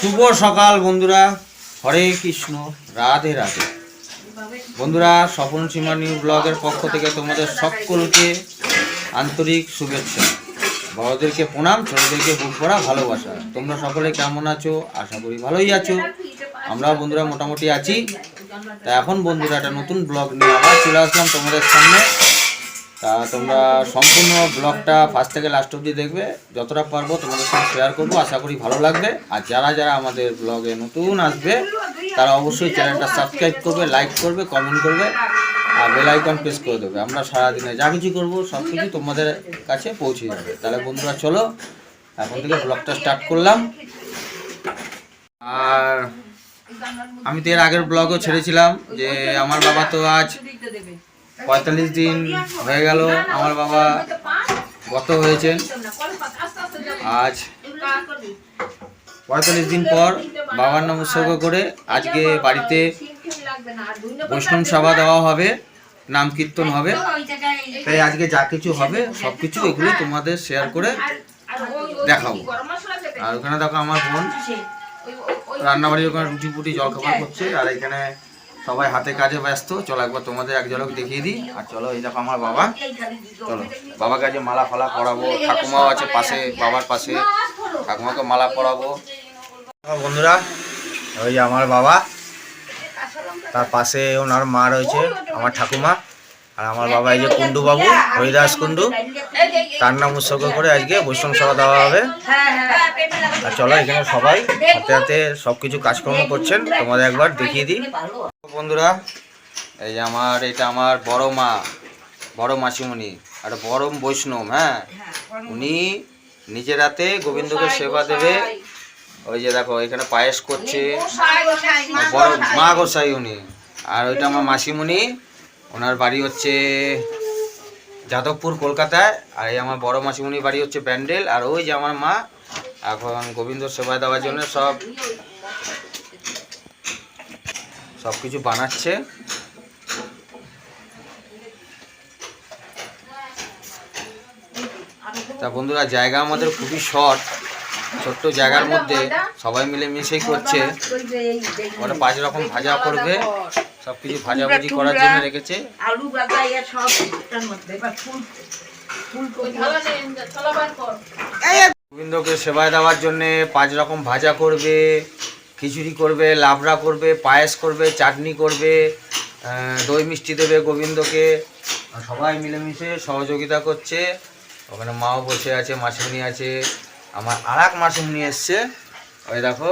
শুভ সকাল বন্ধুরা। হরে কৃষ্ণ, রাধে রাধে। বন্ধুরা, স্বপন সীমা নিউ ব্লগের পক্ষ থেকে তোমাদের সকলকে আন্তরিক শুভেচ্ছা। বড়দেরকে প্রণাম, ছোটদেরকে বুক করা ভালোবাসা। তোমরা সকলে কেমন আছো? আশা করি ভালোই আছো। আমরা বন্ধুরা মোটামুটি আছি। তা এখন বন্ধুরা একটা নতুন ব্লগ নিয়ে আবার চলে আসলাম তোমাদের সামনে। তা তোমরা সম্পূর্ণ ব্লগটা ফার্স্ট থেকে লাস্ট অবধি দেখবে। যতটা পারব তোমাদের সঙ্গে শেয়ার করব, আশা করি ভালো লাগবে। আর যারা যারা আমাদের ব্লগে নতুন আসবে, তারা অবশ্যই চ্যানেলটা সাবস্ক্রাইব করবে লাইক করবে কমেন্ট করবে, আর বেল আইকন প্রেস করে দেবে। আমরা সারাদিনে যা কিছু করব, সব কিছু তোমাদের কাছে পৌঁছে যাবে। তাহলে বন্ধুরা, চলো, এখন থেকে ব্লগটা স্টার্ট করলাম। আর আমি তো এর আগের ব্লগও ছেড়েছিলাম যে আমার বাবা তো আজ পঁয়তাল্লিশ দিন হয়ে গেল, আমার বাবা গত হয়েছেন আজ পঁয়তাল্লিশ দিন পর বাবার নাম উৎসর্গ করে আজকে বাড়িতে বৈষ্ণব সভা দেওয়া হবে, নাম কীর্তন হবে। তাই আজকে যা কিছু হবে, সব কিছু এগুলো তোমাদের শেয়ার করে দেখাবো। আর ওখানে দেখো আমার বোন, রান্নাবাড়ির ওখানে রুটি ফুটি জলখাবার করছে, আর এখানে সবাই হাতে কাজে ব্যস্ত। চলো একবার তোমাদের এক ঝলক দেখিয়ে দিই। আর চলো, এই দেখো আমার বাবা। চলো বাবার কাছে মালা ফালা পরাবো। ঠাকুমাও আছে পাশে, বাবার পাশে। ঠাকুমাকে মালা পরাবো। বন্ধুরা ওই আমার বাবা। তার পাশে ওনার মা রয়েছে, আমার ঠাকুমা। আর আমার বাবা এই যে কুন্ডু বাবু হরিদাস কুন্ডু তার নাম উৎসর্গ করে আজকে বৈষ্ণব সভা দেওয়া হবে। আর চলো এখানে সবাই হাতে হাতে সব কিছু কাজকর্ম করছেন তোমাদের একবার দেখিয়ে দিই। বন্ধুরা এই যে আমার এটা আমার বড় মা বড় মাসিমণি আর বড় বৈষ্ণব হ্যাঁ? উনি নিজের হাতে গোবিন্দকে সেবা দেবে। ওই যে দেখো এখানে পায়েস করছে। বড় মা গোসাই উনি। আর ওইটা আমার মাসিমণি ওনার বাড়ি হচ্ছে যাদবপুর, কলকাতায়। আর এই আমার বড় মাসিমণির বাড়ি হচ্ছে ব্যান্ডেল আর ওই যে আমার মা, এখন গোবিন্দ সেবা দেওয়ার জন্য সব সব কিছু বানাচ্ছে। তা বন্ধুরা, জায়গা আমাদের খুবই শর্ট। ছোট্ট জায়গার মধ্যে সবাই মিলে মিশেই করছে। ওরা পাঁচ রকম ভাজা করবে। সব কিছু ভাজাভুজি করার জন্য রেখেছে। আলু বাদা ইয়া সব এটার মধ্যে এবার ফুল গোবিন্দকে সেবায় দেওয়ার জন্য পাঁচ রকম ভাজা করবে খিচুড়ি করবে লাবড়া করবে পায়েস করবে চাটনি করবে দই মিষ্টি দেবে গোবিন্দকে। সবাই মিলেমিশে সহযোগিতা করছে। ওখানে মাও বসে আছে মাসিমণি আছে। আমার আর এক মাসিমণি এসছে। ওই দেখো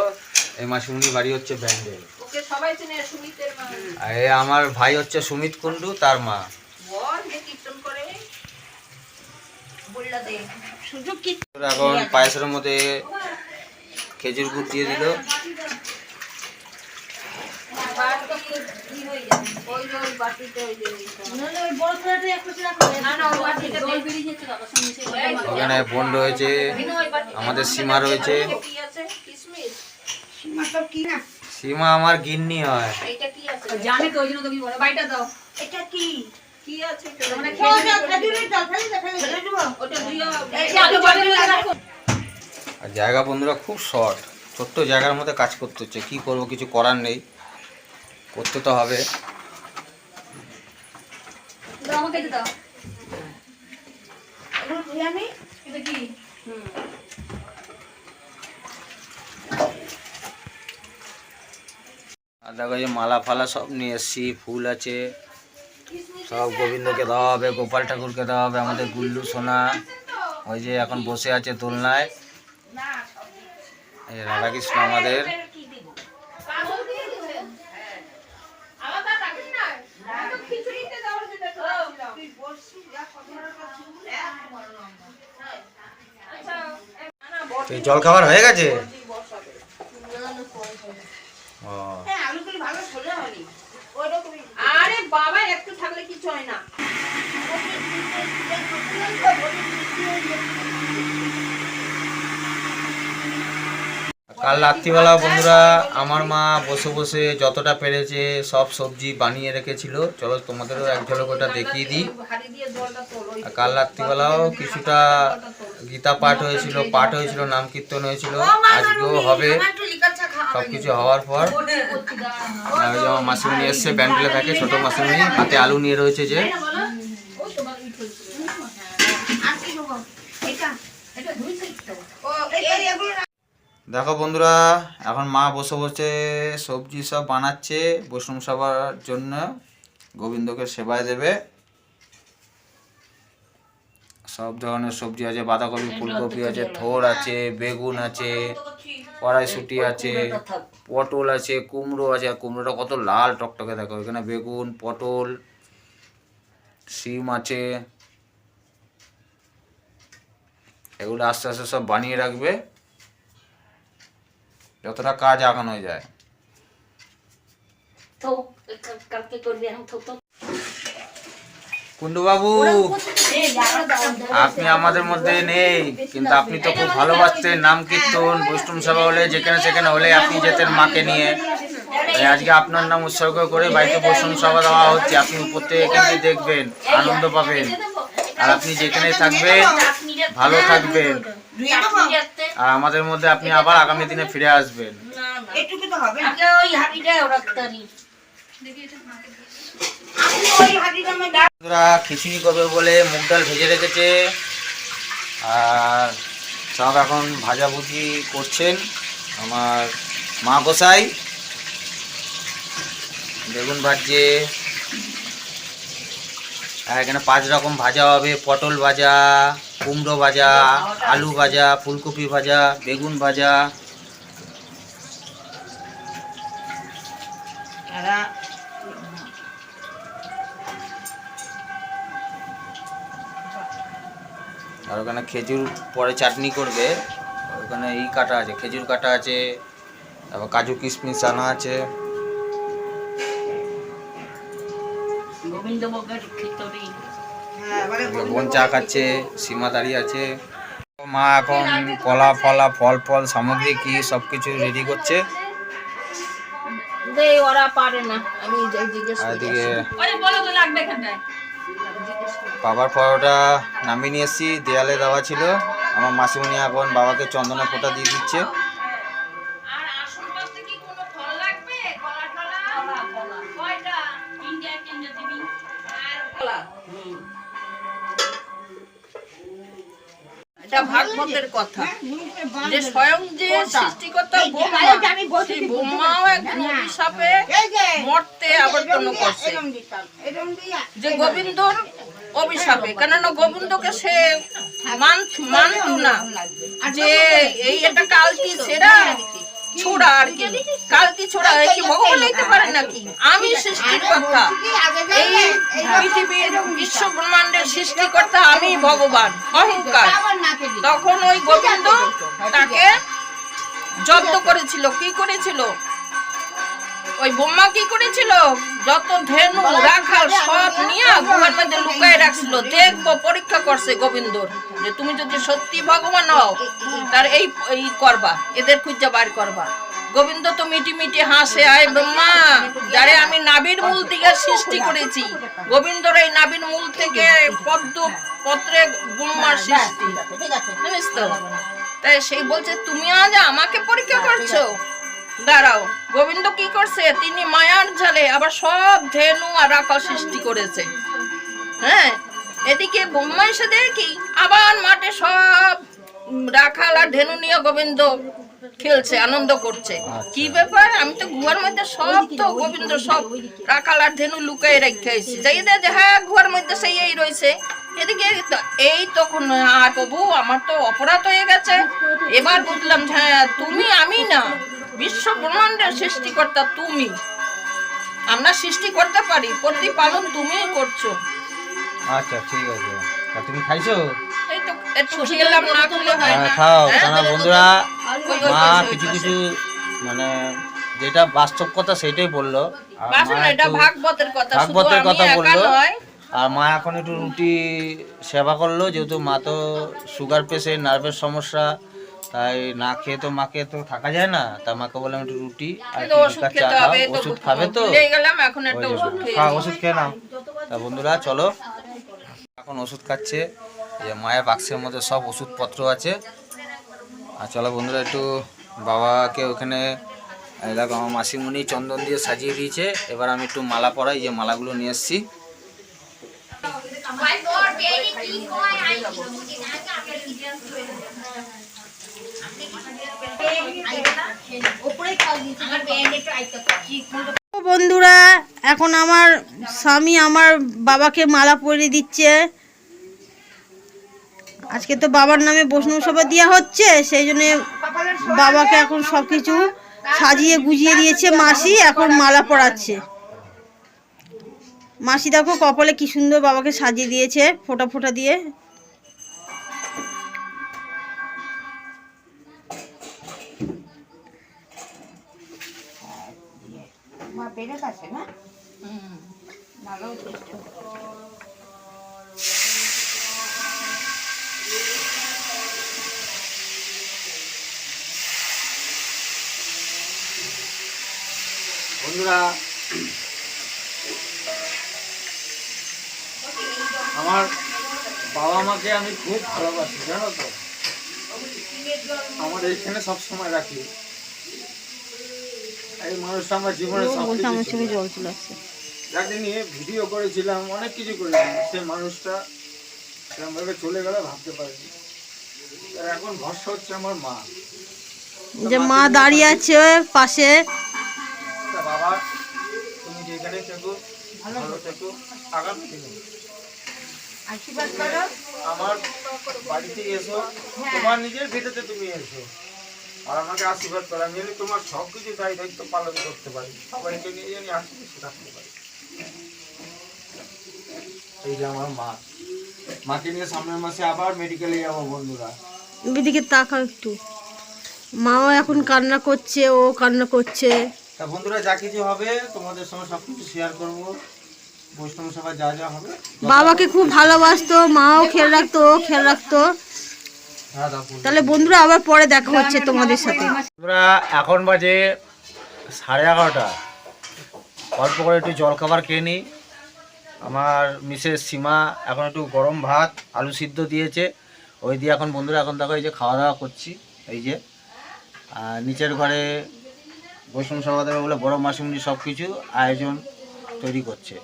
এই মাসিমণি বাড়ি হচ্ছে ব্যান্ডেল। ওকে সবাই চেনে সুমিতের মা। আর এ আমার ভাই হচ্ছে সুমিত কুণ্ডু তার মা। বল যে কীর্তন করে। বললা দে। সুযোগ কি? এখন পায়েসের মধ্যে খেজুর গুড় দিয়ে দিল। হয়ে ওখানে বোন রয়েছে আমাদের সীমা রয়েছে। কি আছে? কিশমিশ কি না? সীমা আমার গিন্নি হয় এইটা কি আছে জানি তো ওই জন্য তুমি বলে বাইটা দাও এটা কি আছে মানে ওটা দিও এই আর জায়গা বন্ধুরা খুব শর্ট ছোট্ট জায়গার মধ্যে কাজ করতে হচ্ছে কী করব কিছু করার নেই করতে তো হবে আমাকে দাও এগুলো ধুয়ে আনি এটা কি আর দেখো যে মালা ফালা সব নিয়ে এসছি ফুল আছে সব গোবিন্দকে দেওয়া হবে গোপাল ঠাকুরকে দেওয়া হবে আমাদের গুল্লু সোনা ওই যে এখন বসে আছে দোলনায়। এই রাধাকৃষ্ণ আমাদের। কাগজ দিয়ে হয়ে গেছে? রাখিস না আমি তো খিচুড়িতে দেওয়ার জন্য করেছিলাম আচ্ছা না না এই জলখাবার হয়ে গেছে ও হ্যাঁ আলুগুলো ভালো ফোলে হয়নি ওইরকমই আরে বাবা একটু থাকলে কিছু হয় না কাল রাত্রিবেলা বন্ধুরা, আমার মা বসে বসে যতটা পেরেছে সব সবজি বানিয়ে রেখেছিল। চলো তোমাদেরও এক ঝলক ওটা দেখিয়ে দিই। কাল রাত্রিবেলাও কিছুটা গীতা পাঠ হয়েছিল পাঠ হয়েছিল, নাম কীর্তন হয়েছিল। আজকেও হবে সব কিছু হওয়ার পর। মাসিমণি এসছে, ব্যান্ডেলে থাকে, ছোট মাসিমণি, হাতে আলু নিয়ে রয়েছে যে। দেখো বন্ধুরা এখন মা বসে বসে সবজি সব বানাচ্ছে বৈষ্ণব সবার জন্য গোবিন্দকে সেবায় দেবে। সব ধরনের সবজি আছে বাঁধাকপি ফুলকপি আছে থোর আছে বেগুন আছে কড়াইশুটি আছে পটল আছে কুমড়ো আছে আর কুমড়োটা কত লাল টকটকে দেখো এখানে বেগুন পটল শিম আছে। এগুলো আস্তে আস্তে সব বানিয়ে রাখবে। যতটা কাজ আগানো যায়। তো কালকে করবি এখন তো তো কুন্ডু বাবু আপনি আমাদের মধ্যে নেই কিন্তু আপনি তো খুব ভালোবাসতেন। নাম কীর্তন বৈষ্ণব সভা হলে যেখানে সেখানে হলে আপনি যেতেন মাকে নিয়ে। তাই আজকে আপনার নাম উৎসর্গ করে বাড়িতে বৈষ্ণব সভা দেওয়া হচ্ছে। আপনি প্রত্যেকে কিন্তু দেখবেন আনন্দ পাবেন। আর আপনি যেখানে থাকবেন ভালো থাকবেন। আর আমাদের মধ্যে আপনি আবার আগামী দিনে ফিরে আসবেন। এটুকু তো হবে। আগে ওই হাঁড়িটা রাখতে বন্ধুরা খিচুড়ি করবে বলে মুগ ডাল ভেজে রেখেছে। আর সব এখন ভাজাভুজি করছেন আমার মা গোসাই। বেগুন ভাজছে। আর এখানে পাঁচ রকম ভাজা হবে পটল ভাজা। কুমড়ো ভাজা আলু ভাজা ফুলকপি ভাজা বেগুন ভাজা। আর ওখানে খেজুর পরে চাটনি করবে। ওখানে ই কাটা আছে খেজুর কাটা আছে তারপর কাজু কিশমিশ আনা আছে। গোবিন্দভোগের খিচুড়ি। এগুলো বোন চা খাচ্ছে সীমা দাঁড়িয়ে আছে। মা এখন কলা ফলা ফল ফল সামগ্রী কি সব কিছু রেডি করছে। দে ওরা পারে না। আমি যাই জিজ্ঞেস আর করি এদিকে ওরে বলো তো লাগবে এখানটায়। বাবার পরোটা নামিয়ে নিয়ে এসেছি দেয়ালে দেওয়া ছিল। আমার মাসিমণি এখন বাবাকে চন্দনের ফোঁটা দিয়ে দিচ্ছে। ভাগবতের কথা। যে স্বয়ং যে সৃষ্টিকর্তা ব্রহ্মা সেই ব্রহ্মাও এক অভিশাপে মরতে আবর্তন করছে যে গোবিন্দর অভিশাপে কেননা গোবিন্দকে সে মান মানত না। যে এই একটা কালটি সেরা। ছোড়া আর কি? কি? ভগবান হইতে পারে নাকি? আমি এই পৃথিবীর বিশ্ব ব্রহ্মাণ্ডের সৃষ্টিকর্তা আমি ভগবান, অহংকার। তখন ওই গোবিন্দ তাকে জব্দ করেছিল। কি করেছিল? ওই বোম্মা কি করেছিল? যত ধেনু রাখাল সব নিয়ে গুহার মধ্যে লুকায় রাখছিল। দেখব পরীক্ষা করছে গোবিন্দর যে তুমি যদি সত্যি ভগবান হও তার এই এই করবা এদের খুঁজে বার করবা। গোবিন্দ তো মিটি মিটি হাসে আয় ব্রহ্মা যারে আমি নাবির মূল থেকে সৃষ্টি করেছি গোবিন্দর এই নাবির মূল থেকে পদ্ম পত্রে ব্রহ্মার সৃষ্টি। তাই সেই বলছে তুমি আজ আমাকে পরীক্ষা করছ? দাঁড়াও গোবিন্দ কি করছে? তিনি মায়ার ঝালে আবার সব ধেনু আর রাখাল সৃষ্টি করেছে। হ্যাঁ এদিকে ব্রহ্মা এসে দেখি আবার মাঠে সব রাখাল আর ধেনু নিয়ে গোবিন্দ খেলছে আনন্দ করছে। কি ব্যাপার? আমি তো গুহার মধ্যে সব তো গোবিন্দ সব রাখাল আর ধেনু লুকাই রেখে এসেছি যাই দে যে হ্যাঁ গুহার মধ্যে সেই এই রয়েছে। এদিকে এই তখন আর প্রভু আমার তো অপরাধ হয়ে গেছে। এবার বুঝলাম হ্যাঁ তুমি আমি না। বিশ্ব ব্রহ্মাণ্ডের সৃষ্টিকর্তা তুমি। আমরা সৃষ্টি করতে পারি প্রতিপালন তুমিই করছ। আচ্ছা ঠিক আছে। তা তুমি খাইছো? এই তো একটু খেলাম না খেলে হয় হ্যাঁ, না। খাও। হ্যাঁ? বন্ধুরা ওই, ওই, মা কিছু কিছু মানে যেটা বাস্তব কথা সেটাই বলল। আর মা এটা একটু ভাগবতের কথা ভাগবতের কথা বলল। আর মা এখন একটু রুটি সেবা করল যেহেতু মা তো সুগার পেশেন্ট নার্ভের সমস্যা। তাই না খেয়ে তো মাকে তো থাকা যায় না। তা মাকে বললাম একটু রুটি আর চা খাও। ওষুধ খাবে তো? ভুলে গেলাম এখন একটা ওই ওষুধ। খেয়ে ওষুধ খেয়ে নাও। তা বন্ধুরা চলো। এখন ওষুধ খাচ্ছে যে মায়ের বাক্সের মধ্যে সব ওষুধপত্র আছে। আর চলো বন্ধুরা একটু বাবাকে ওখানে এই দেখো আমার মাসিমণি চন্দন দিয়ে সাজিয়ে দিয়েছে। এবার আমি একটু মালা পরাই যে মালাগুলো নিয়ে এসেছি। ও বন্ধুরা, এখন আমার স্বামী আমার বাবাকে মালা পরিয়ে দিচ্ছে। আজকে তো বাবার নামে বৈষ্ণব সভা দেওয়া হচ্ছে, সেই জন্য বাবাকে এখন সব কিছু সাজিয়ে গুজিয়ে দিয়েছে মাসি, এখন মালা পরাচ্ছে। মাসি দেখো কপালে কি সুন্দর বাবাকে সাজিয়ে দিয়েছে, ফোঁটা ফোটা দিয়ে। বেড়ে গেছে না বন্ধুরা আমার বাবা মাকে আমি খুব ভালোবাসি জানো তো? আমার এইখানে সব সময় রাখি। মানুষটা আমার চোখে জল চলে আসছে যাকে নিয়ে ভিডিও করেছিলাম অনেক কিছু করেছিলাম সেই মানুষটা সেরকমভাবে চলে গেলে ভাবতে পারিনি। আর এখন ভরসা হচ্ছে আমার মা। যে মা দাঁড়িয়ে আছে পাশে। তা বাবা তুমি যেখানে থেকো ভালো থেকো আগামী দিনে। আশীর্বাদ করো। আমার বাড়িতে এসো তোমার নিজের ভিটেতে তুমি এসো। আর আমাকে আশীর্বাদ করো আমি তোমার সব কিছু দায়ী দায়িত্ব পালন করতে পারি। সবাইকে নিয়ে জানি থাকতে পারি। এই যে আমার মা। মাকে নিয়ে সামনের মাসে আবার মেডিকেলে যাব বন্ধুরা। এদিকে তাকাও একটু। মাও এখন কান্না করছে ও কান্না করছে। তা বন্ধুরা যা কিছু হবে তোমাদের সঙ্গে সব কিছু শেয়ার করব। বৈষ্ণব সভা যা যা হবে। বাবাকে খুব ভালোবাসতো মাও খেয়াল রাখতো ও খেয়াল রাখতো। তাহলে বন্ধুরা আবার পরে দেখা হচ্ছে তোমাদের সাথে। বন্ধুরা, এখন বাজে সাড়ে এগারোটা। অল্প করে একটু জল খাবার খেয়ে নিই। আমার মিসেস সীমা এখন একটু গরম ভাত, আলু সিদ্ধ দিয়েছে। ওই দিয়ে এখন বন্ধুরা, এখন দেখো এই যে খাওয়া দাওয়া করছি, এই যে। আর নিচের ঘরে বৈষ্ণব সভা দেবে বলে বড় মাসিমুনি সব কিছু আয়োজন তৈরি করছে।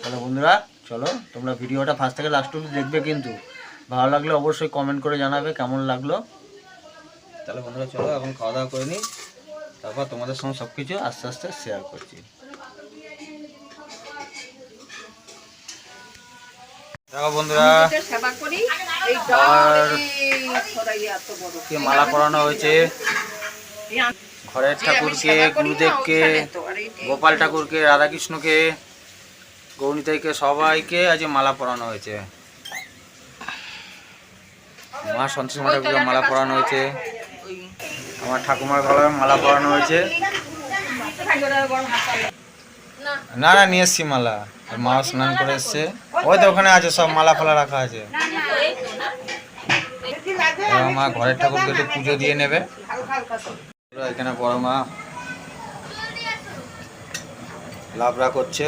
তাহলে বন্ধুরা, চলো, তোমরা ভিডিওটা ফার্স্ট থেকে লাস্ট অব্দি দেখবে কিন্তু। ভালো লাগলে অবশ্যই কমেন্ট করে জানাবে কেমন লাগল? তাহলে বন্ধুরা চলো এখন খাওয়া দাওয়া করে নিই। তারপর তোমাদের সঙ্গে সব কিছু আস্তে আস্তে শেয়ার করছি। দেখো বন্ধুরা সেবা করি এই আর ছড়াই এত বড় কি মালা পরানো হয়েছে? ঘরের ঠাকুরকে গুরুদেবকে গোপাল ঠাকুরকে রাধাকৃষ্ণকে গৌরীতাইকে সবাইকে আজ মালা পরানো হয়েছে। মা সন্তোষী ঠাকুরকে মালা পরানো হয়েছে। আমার ঠাকুমার গলায় মালা পরানো হয়েছে। না না, নিয়ে এসছি মালা। মা স্নান করে এসছে। ওই তো ওখানে আছে, সব মালা ফালা রাখা আছে। মা ঘরের ঠাকুরকে একটু পুজো দিয়ে নেবে। এখানে বড় মা লাভরা করছে।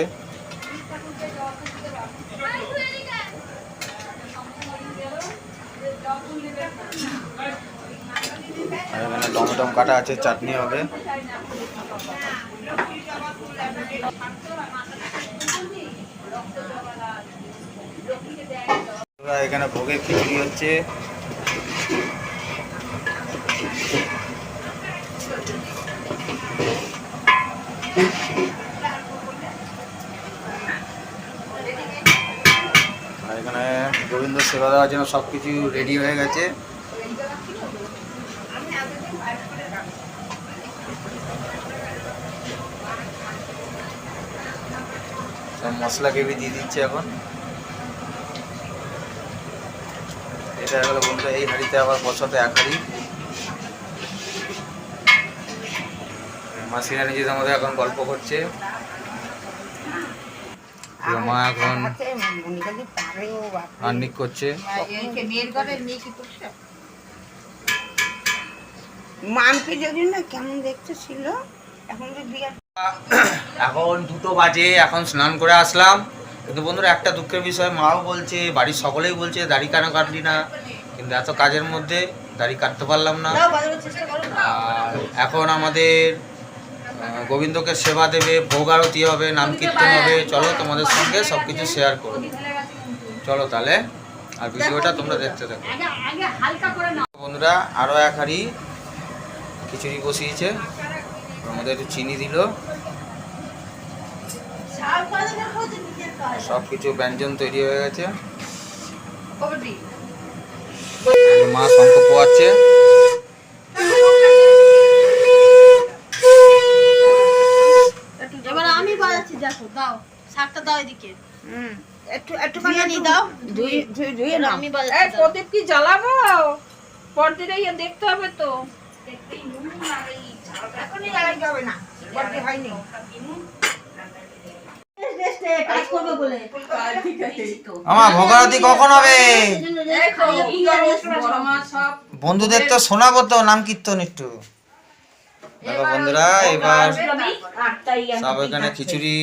আর এখানে কাটা আছে, চাটনি হবে। এখানে ভোগে খিচুড়ি হচ্ছে। এখানে গোবিন্দ সেবা দেওয়ার জন্য সব কিছু রেডি হয়ে গেছে। মশলা কেবি দিয়ে দিচ্ছে এখন। এটা হলো বন্ধুরা, এই হাঁড়িতে আবার বছরতে এক হাঁড়ি। মাসিরা নিজেদের মধ্যে এখন গল্প করছে। মা এখন রান্নিক করছে। মানকে যদি না কেমন দেখতে ছিল, এখন বিয়ে এখন দুটো বাজে এখন স্নান করে আসলাম। কিন্তু বন্ধুরা একটা দুঃখের বিষয় মাও বলছে বাড়ির সকলেই বলছে দাড়ি কেন কাটলি না? কিন্তু এত কাজের মধ্যে দাড়ি কাটতে পারলাম না। আর এখন আমাদের গোবিন্দকে সেবা দেবে ভোগ আরতি হবে নাম কীর্তন হবে। চলো তোমাদের সঙ্গে সব কিছু শেয়ার করো চলো তাহলে আর ভিডিওটা তোমরা দেখতে থাকো। বন্ধুরা আরও এক হাঁড়ি খিচুড়ি বসিয়েছে। মধ্যে একটু চিনি দিল। সব কিছু ব্যঞ্জন তৈরি হয়ে গেছে। মা শঙ্খ পোয়াচ্ছে। এবার আমি বাজাচ্ছি দেখো দাও শাকটা দাও এদিকে। হুম একটু একটু দাও। ধুয়ে ধুয়ে ধুয়ে নাও। আমি এই। প্রদীপ কি জ্বালাবো? পরদিনে ইয়ে দেখতে হবে তো। না। হয়নি। কাজ করবে বলে। আমার ভোগ আরতি কখন হবে? বন্ধুদের তো শোনাবো তো নাম কীর্তন একটু। দেখো বন্ধুরা এবার আটটাই সব এখানে খিচুড়ি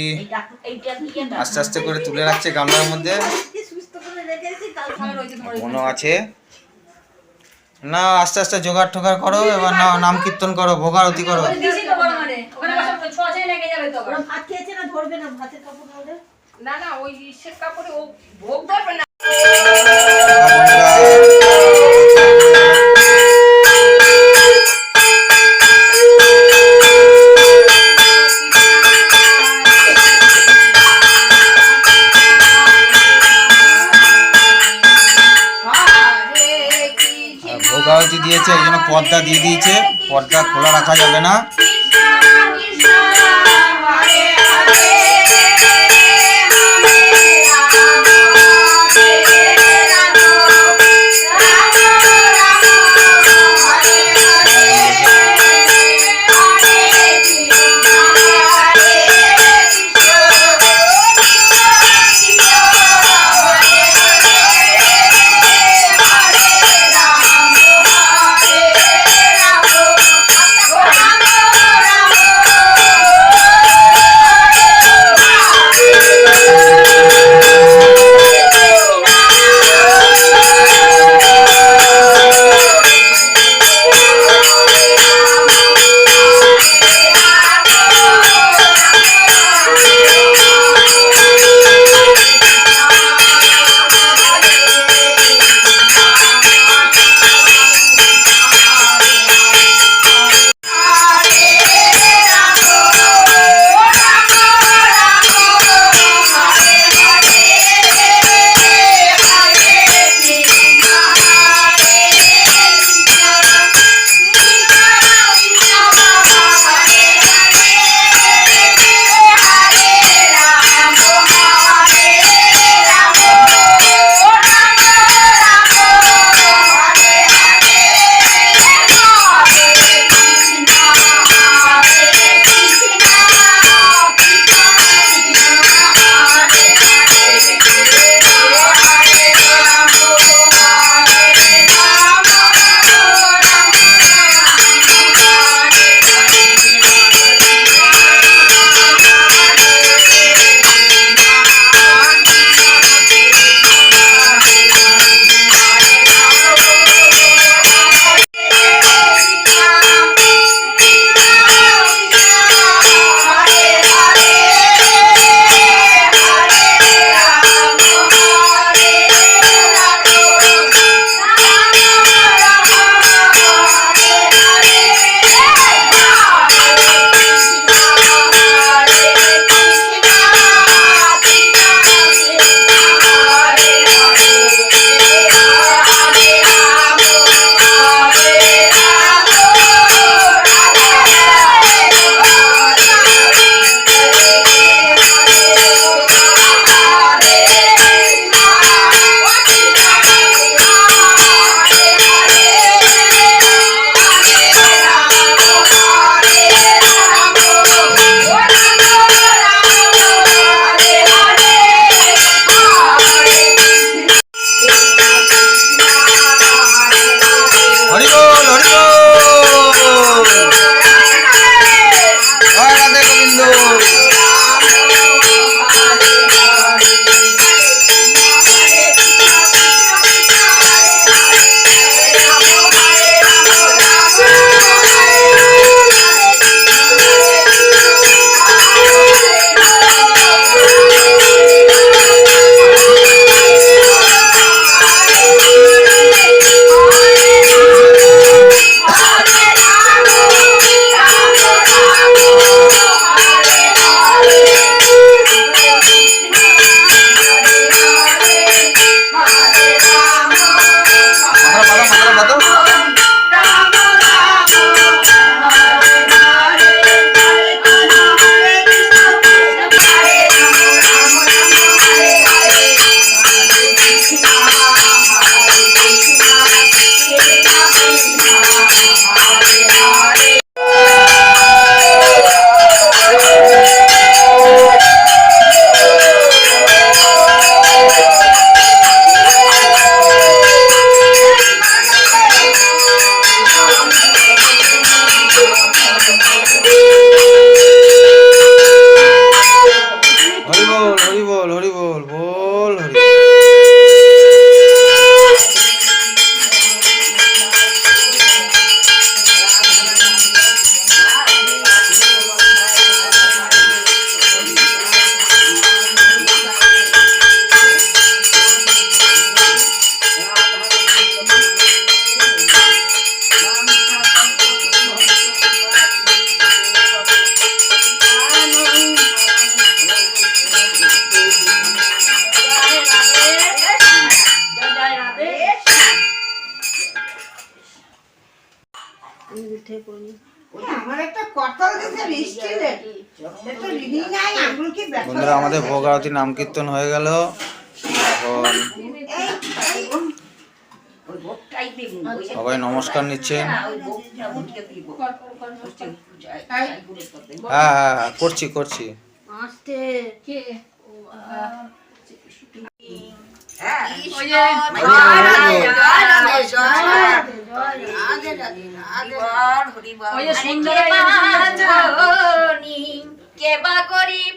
আস্তে আস্তে করে তুলে রাখছে গামলার মধ্যে। মনো আছে। না আস্তে আস্তে জোগাড় টোগাড় করো এবার না নাম কীর্তন করো ভোগ আরতি করো ওরা ভাত খেয়েছে না ধরবে না ভাতের কাপড় ধরবে না না, ওই কাপড়ে ও ভোগ ধরবে না। দিয়েছে, এই জন্য পর্দা দিয়ে দিয়েছে। পর্দা খোলা রাখা যাবে না। বন্ধুরা আমাদের ভোগ আরতি নাম কীর্তন হয়ে গেল। এখন সবাই নমস্কার নিচ্ছেন হ্যাঁ হ্যাঁ হ্যাঁ, করছি করছি। কেবা গরিব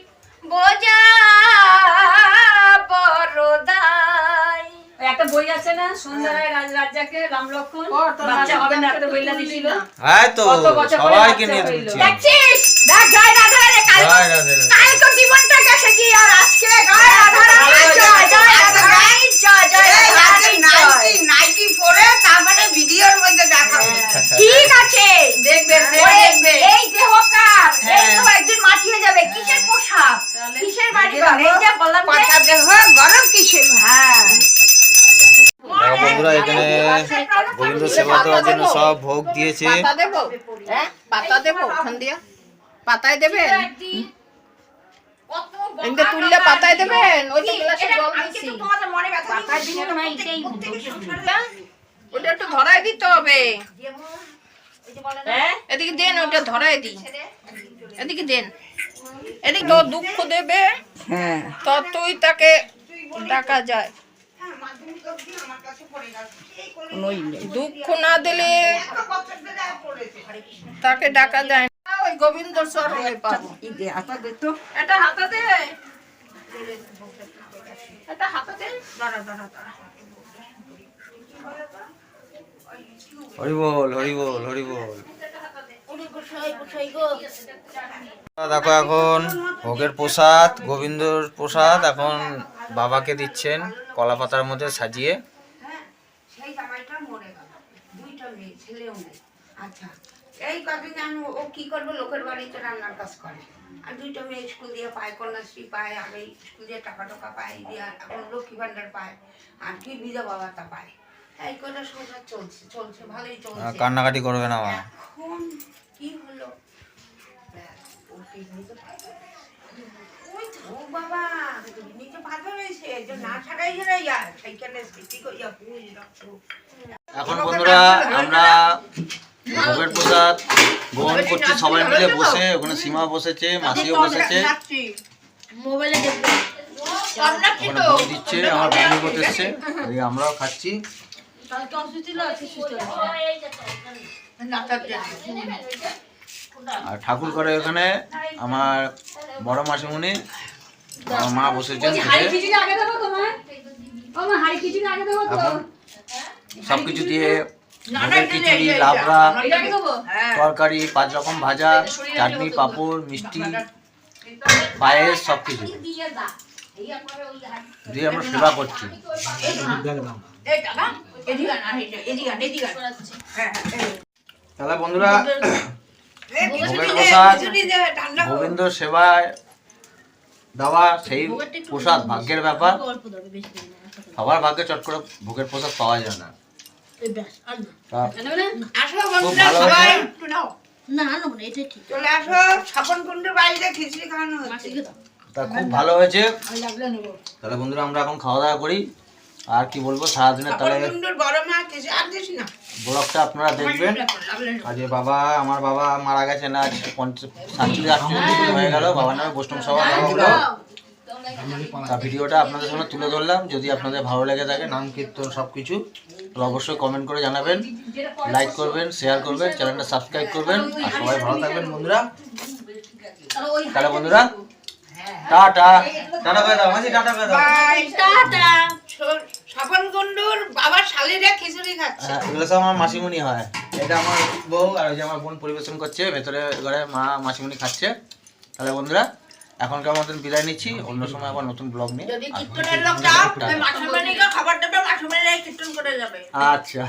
সুন্দরায় রাজ রাজ্জাকে রাম লক্ষণ বাচ্চা হবে না বাচ্চা বইলা দিছিল। হ্যাঁ তো কত বছর পরে সবাইকে নিয়ে দিচ্ছি দেখছিস? দেখ জয় রাধা রাধা কাল জয় রাধে রাধে। কাল তো জীবনটা গেছে কি আর আজকে? জয় রাধা রাধা জয় জয় রাধা রাধা। জয় জয় রাধা রাধা জয় নাইটি তারপরে ভিডিওর মধ্যে দেখাবো ঠিক আছে। দেখবে দেখবে এই দেহকার এই হ্যাঁ। তো একদিন মাটিয়ে যাবে। কিসের পোশাক? কিসের বাড়ি এই যে বললাম কথা দেহ গরম কিসের? হ্যাঁ। গোবিন্দ সেবা দেওয়ার জন্য সব ভোগ দিয়েছে। পাতা দেবো? হ্যাঁ? পাতা দেবো? ওখান দিয়ে। পাতায় দেবেন? একদিন তুললে পাতায় দেবেন? ওই তো গ্লাসে জল দিছি কিন্তু তোমাদের ব্যথা দিচ্ছি না, প্রত্যেক- ওটা একটু ধরাই দিতে হবে। যেমন এই যে বলে না, হ্যাঁ? এদিকে দেন ওটা ধরাই দিই। এদিকে দেন। এদিকে তো দুঃখ দেবে। হ্যাঁ। ততই তাকে ডাকা যায়। দুঃখ না দিলে তাকে ডাকা যায় না। ওই গোবিন্দ স্বরূপে পাবো। এই যে এটা হাতে দে। এটা হাতে দে। দাঁড়া দাঁড়া দাঁড়া। হরি বল হরি বল হরি বল দেখো এখন ভোগের প্রসাদ গোবিন্দর প্রসাদ এখন বাবাকে দিচ্ছেন কলা পাতার মধ্যে সাজিয়ে। আচ্ছা এই কদিন আমি ও কি করবে লোকের বাড়িতে রান্নার কাজ করে আর দুইটা মেয়ে স্কুল দিয়ে পায় কন্যাশ্রী পায় আর এই স্কুল দিয়ে টাকা টাকা পায় দিয়ে এখন লক্ষ্মী ভান্ডার পায় আর কি বিধবা বাবাটা পায় এই করে সংসার চলছে চলছে ভালোই চলছে কান্নাকাটি করবে না এখন কি হলো? ও বাবা যে না থাকাই যায় সেইখানে করিয়া এখন বন্ধুরা আমরা ভোগের প্রসাদ গ্রহণ করছি সবাই মিলে বসে ওখানে সীমা বসেছে মাসিও বসেছে। মোবাইলে দিচ্ছে আমার বন্ধু করতেছে আমরাও খাচ্ছি। কালকে অসুস্থ ছিল আজকে সুস্থ আর ঠাকুর করে ওখানে আমার বড় মাসিমণি আমার মা বসেছেন সবকিছু দিয়ে ভোগের খিচুড়ি লাবড়া তরকারি পাঁচ রকম ভাজা চাটনি পাঁপড় মিষ্টি পায়েস সব কিছু দিয়ে আমরা সেবা করছি। হ্যাঁ, হ্যাঁ, তাহলে বন্ধুরা। গোবিন্দ সেবায় দেওয়া সেই প্রসাদ ভাগ্যের ব্যাপার। সবার ভাগ্যে চট করে ভোগের প্রসাদ পাওয়া যায় না। খুব ভালো হয়েছে। তাহলে বন্ধুরা আমরা এখন খাওয়া দাওয়া করি। আর কি বলব সারাদিনের তাহলে না। ব্লগটা আপনারা দেখবেন। আজকে বাবা আমার বাবা মারা গেছেন আজ পঞ্চাশ সাতচল্লিশ আটচল্লিশ দিন হয়ে। গেল বাবার নামে বৈষ্ণব সভা হলো তা ভিডিওটা আপনাদের সামনে তুলে ধরলাম যদি আপনাদের ভালো লেগে থাকে নাম কীর্তন সব কিছু অবশ্যই কমেন্ট করে জানাবেন লাইক করবেন শেয়ার করবেন চ্যানেলটা সাবস্ক্রাইব করবেন আর সবাই ভালো থাকবেন বন্ধুরা। তাহলে বন্ধুরা টাটা টাটা করে দাও মাঝি টাটা করে দাও স্বপন গন্ডুর বাবা শালিরা খিচুড়ি খাচ্ছে। হ্যাঁ, এগুলো সব আমার মাসিমণি হয়। এটা আমার বউ আর ওই যে আমার বোন পরিবেশন করছে ভেতরে ঘরে মা মাসিমণি খাচ্ছে। তাহলে বন্ধুরা এখনকার মতন বিদায় নিচ্ছি অন্য সময় আবার নতুন ব্লগ নিয়ে। আচ্ছা